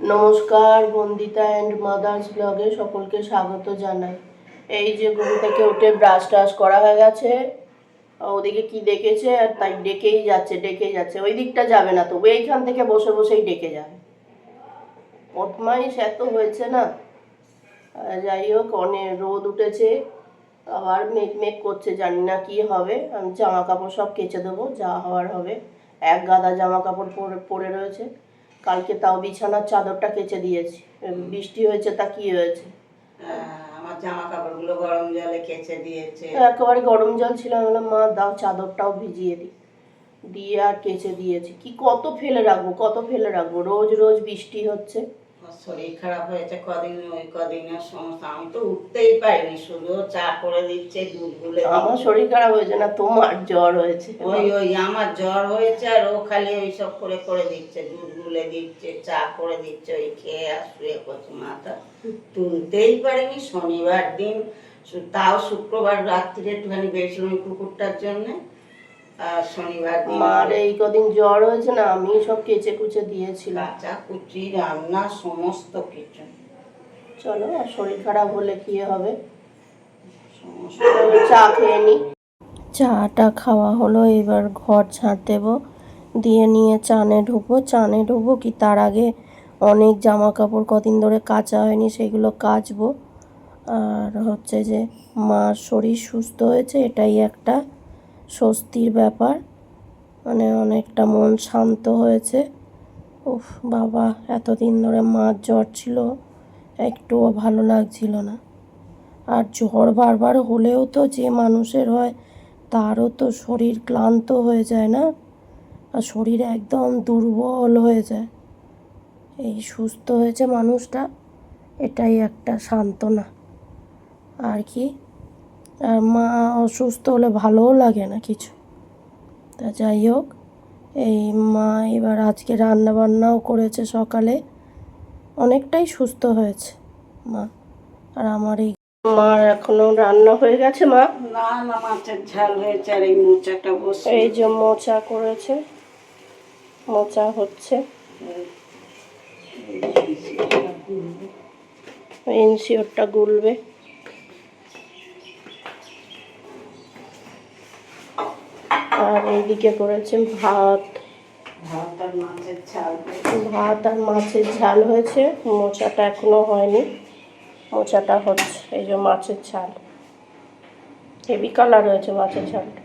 নমস্কার, Bandita and mother's ব্লগে সকলকে স্বাগত জানাই। এই যে ঘুম থেকে উঠে ব্রাশ টাশ করা হয়ে গেছে ওদিকে কি দেখেছে আর তাই ডেকেই যাচ্ছে ডেকেই যাচ্ছে। ওই দিকটা যাবে না তবু, এইখান থেকে বসে বসেই ডেকে যাবে। বদমাইশ এত হয়েছে না। যাই হোক অনেক রোদ উঠেছে, আবার মেঘ মেঘ করছে, জানি না কি হবে। আমি জামা কাপড় সব কেচে দেবো, যা হওয়ার হবে। এক গাদা জামা কাপড় পরে পরে রয়েছে। কালকে তাও বিছানার চাদরটা কেচে দিয়েছি। বৃষ্টি হয়েছে তা কি হয়েছে? আমার জামা কাপড়গুলো গরম জলে কেচে দিয়েছে। একেবারে গরম জল ছিল বললাম মা দাও চাদরটাও ভিজিয়ে দিই। দিয়ে আর কেচে দিয়েছি। কি কত ফেলে রাখব কত ফেলে রাখব? রোজ রোজ বৃষ্টি হচ্ছে। আমার শরীর খারাপ হয়েছে কদিন ওই কদিনের সমস্যা আমি তো উঠতেই পারিনি শুধু চা করে দিচ্ছে দুধ গুলে আমার শরীর খারাপ হয়েছে না তোমার জ্বর হয়েছে? ওই ওই আমার জ্বর হয়েছে আর ও খালি ওই সব করে করে দিচ্ছে দুধ গুলে দিচ্ছে চা করে দিচ্ছে ওই খেয়ে আর শুয়ে করছে মাথা। তুলতেই পারিনি শনিবার দিন তাও শুক্রবার রাত্রিরে একটুখানি বেরোছিলাম ওই কুকুরটার জন্য। আর শনিবার মার এই কদিন জ্বর হয়েছে না আমি সব কেচে কুচে দিয়েছিলাম। কাঁচা কুচি রান্না সমস্ত কিছু। চলো আর শরীর খারাপ হলে কি হবে? চা খেয়ে নি। চাটা খাওয়া হলো এবার ঘর ঝাঁট দেবো। দিয়ে নিয়ে চানে ঢুকবো। চানে ঢুকবো কি তার আগে অনেক জামা কাপড় কদিন ধরে কাচা হয়নি সেগুলো কাচবো। আর হচ্ছে যে মার শরীর সুস্থ হয়েছে এটাই একটা। স্বস্তির ব্যাপার। মানে অনেকটা মন শান্ত হয়েছে। উফ, বাবা, এতদিন ধরে মার জ্বর ছিল, একটুও ভালো লাগছিল না। আর জ্বর বারবার হলেও তো যে মানুষের হয়, তারও তো শরীর ক্লান্ত হয়ে যায় না, আর শরীর একদম দুর্বল হয়ে যায়। এই সুস্থ হয়েছে মানুষটা, এটাই একটা সান্ত্বনা। আর কি? আর মা অসুস্থ হলে ভালোও লাগে না কিছু। তা যাই হোক এই মা এবার আজকে রান্না বান্নাও করেছে সকালে। অনেকটাই সুস্থ হয়েছে মা। আর আমার এই মার এখনও রান্না হয়ে গেছে মা? না না মাছের ঝাল হয়েছে আর এই মোচাটা বসে এই যে মোচা করেছে মোচা হচ্ছে। ইনসিওরটা গুলবে। আর এইদিকে করেছে ভাত। ভাত আর মাছের ঝাল হয়েছে। ভাত আর মাছের ঝাল হয়েছে মোচাটা এখনও হয়নি। মোচাটা হচ্ছে এই যে মাছের ঝাল। হেভি কালার হয়েছে মাছের ঝালটা।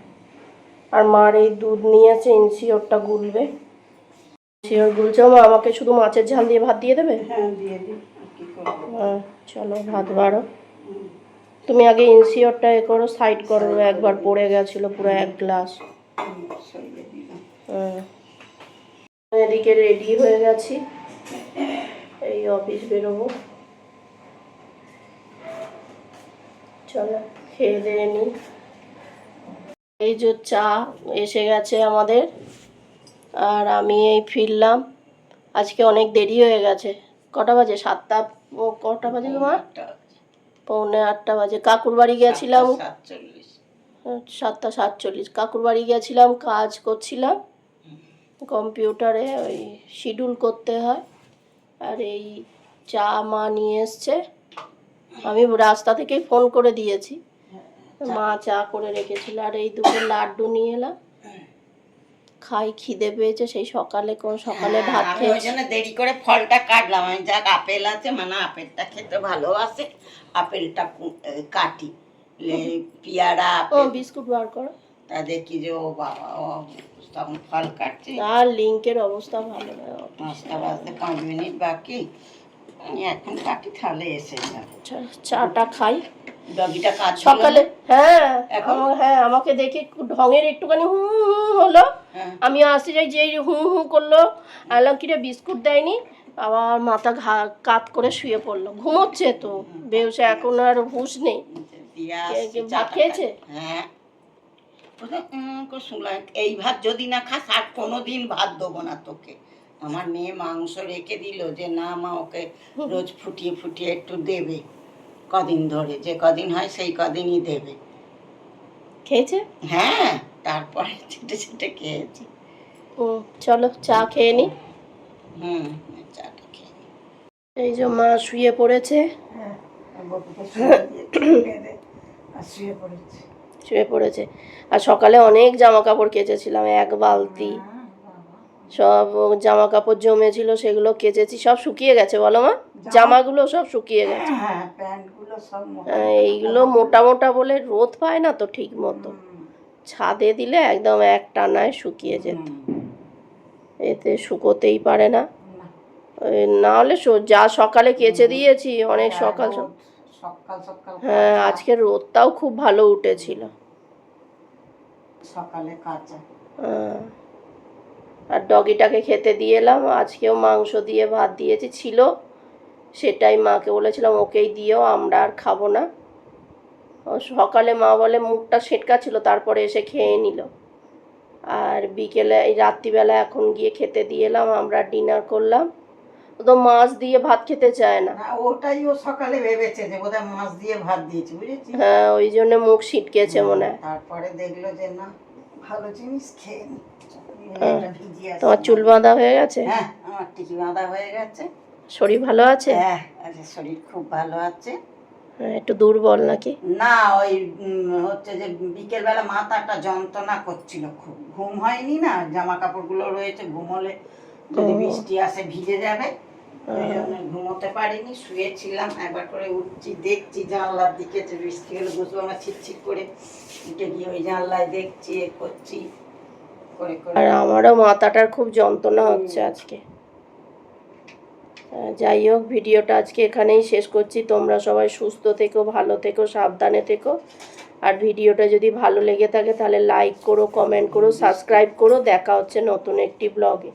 আর মার এই দুধ নিয়েছে ইনসিওরটা গুলবে। ইনসিওর গুলছে। মা আমাকে শুধু মাছের ঝাল দিয়ে ভাত দিয়ে দেবে? হ্যাঁ দিয়ে হ্যাঁ, চলো ভাত বাড়ো। তুমি আগে ইনসিওরটা এ করো সাইড করো। একবার পড়ে গেছিল পুরো এক গ্লাস। হুম। এদিকে রেডি হয়ে গেছি। এই অফিস বেরোবো। চলো খেয়ে দিয়ে নি। এই যে চা এসে গেছে আমাদের। আর আমি এই ফিরলাম। আজকে অনেক দেরি হয়ে গেছে। কটা বাজে? সাতটা ও কটা বাজে মা পৌনে আটটা বাজে। কাকুর বাড়ি গেছিলাম। সাতচল্লিশ। সাতটা সাতচল্লিশ। কাকুর বাড়ি গেছিলাম কাজ করছিলাম। কম্পিউটারে ওই শিডিউল করতে হয়। আর এই চা মা নিয়ে এসছে। আমি রাস্তা থেকেই ফোন করে দিয়েছি। মা চা করে রেখেছিল। আর এই দুটো লাড্ডু নিয়ে এলাম। খাই খিদে পেয়েছে। সেই সকালে কোন সকালে ভাত হ্যাঁ, আমি ওই জন্য দেরি করে ফলটা কাটলাম। আমি যাক আপেল আছে। মানে আপেলটা খেতে ভালোবাসে। আপেলটা কাটি। পেয়ারা ও বিস্কুট বার করো। তা দেখি যে ও বাবা ও তখন ফল কাটছে। আর লিঙ্কের অবস্থা ভালো নয় পাঁচটা বাজতে পাঁচ মিনিট বাকি। এখন কাটি তাহলে এসে চা- চাটা খাই। ডগিটা কাজ সকালে হ্যাঁ এখন? হ্যাঁ আমাকে দেখে ঢঙের একটুখানি হু হলো। হ্যাঁ। আমি আসতে যাই যে হু হু করল। আলাম কিরে বিস্কুট দেয়নি? আবার মাথা ঘা কাত করে শুয়ে পড়ল। ঘুমোচ্ছে তো। বেউসে এখন আর হুঁশ নেই। দিয়ে আসছি, ভাত খেয়েছে? হ্যাঁ। শুনলাম এই ভাত যদি না খাস আর কোনো দিন ভাত দেবো না তোকে। আমার মেয়ে মাংস রেখে দিল যে না মা ওকে রোজ ফুটিয়ে ফুটিয়ে একটু দেবে। কদিন ধরে যে কদিন হয় সেই কদিনই দেবে। খেয়েছে? হ্যাঁ তারপরে ছেটে ছেটে খেয়েছি। হুম চলো চা খেয়ে নি। হুম চাটা খেয়ে এই যে মা শুয়ে পড়েছে। হ্যাঁ শুয়ে পড়েছে। শুয়ে পড়েছে। আর সকালে অনেক জামা কাপড় কেচেছিলাম এক বালতি। হ্যাঁ, সব জামা কাপড় জমেছিল সেগুলো কেচেছি সব শুকিয়ে গেছে বলো মা? জামাগুলো সব শুকিয়ে গেছে। হ্যাঁ সব মোটা আহ, এইগুলো মোটা মোটা বলে রোদ পায় না তো ঠিক মতো। ছাদে দিলে একদম এক টানায় শুকিয়ে যেত। এতে শুকোতেই পারে না। না। হলে যা সকালে কেচে দিয়েছি অনেক সকাল সকাল সকাল সকাল হ্যাঁ আজকে রোদটাও খুব ভালো উঠেছিল। সকালে কাঁচা আর ডগিটাকে খেতে দিয়ে এলাম আজকেও মাংস দিয়ে ভাত দিয়েছি ছিল। সেটাই মাকে বলেছিলাম ওকেই দিও আমরা আর খাব না। ও সকালে মা বলে মুখটা সেটকা ছিল তারপরে এসে খেয়ে নিল। আর বিকেলে এই রাত্রিবেলা এখন গিয়ে খেতে দিয়ে এলাম আমরা ডিনার করলাম। ও তো মাছ দিয়ে ভাত খেতে চায় না। ওটাই ও সকালে ভেবেছে যে বোধহয় মাছ দিয়ে ভাত দিয়েছি বুঝেছি হ্যাঁ ওই জন্য মুখ ছিটকেছে মনে হয়। তারপরে দেখল যে না ভালো জিনিস খেয়ে হ্যাঁ। তোমার চুল বাঁধা হয়ে গেছে? হ্যাঁ আমার টিকি বাঁধা হয়ে গেছে। শরীর ভালো আছে? হ্যাঁ আচ্ছা শরীর খুব ভালো আছে। হ্যাঁ, একটু দুর্বল নাকি? না ওই হচ্ছে যে বিকেল বেলা মাথাটা যন্ত্রণা করছিল খুব। ঘুম হয়নি না জামা কাপড়গুলো রয়েছে ঘুমোলে যদি। বৃষ্টি আসে ভিজে যাবে। ওই জন্য ঘুমোতে পারিনি শুয়েছিলাম। একবার করে উঠছি দেখছি জানলার দিকে যে বৃষ্টি হলে বুঝব আমার ছিটছিট করে উঠে গিয়ে ওই জানলায় দেখছি এ করছি করে করে। আর আমারও মাথাটার খুব যন্ত্রণা হচ্ছে আজকে। যাই হোক ভিডিওটা আজকে এখানেই শেষ করছি। তোমরা সবাই সুস্থ থেকো ভালো থেকো সাবধানে থেকো। আর ভিডিওটা যদি ভালো লেগে থাকে তাহলে লাইক করো কমেন্ট করো সাবস্ক্রাইব করো। দেখা হচ্ছে নতুন একটি ব্লগে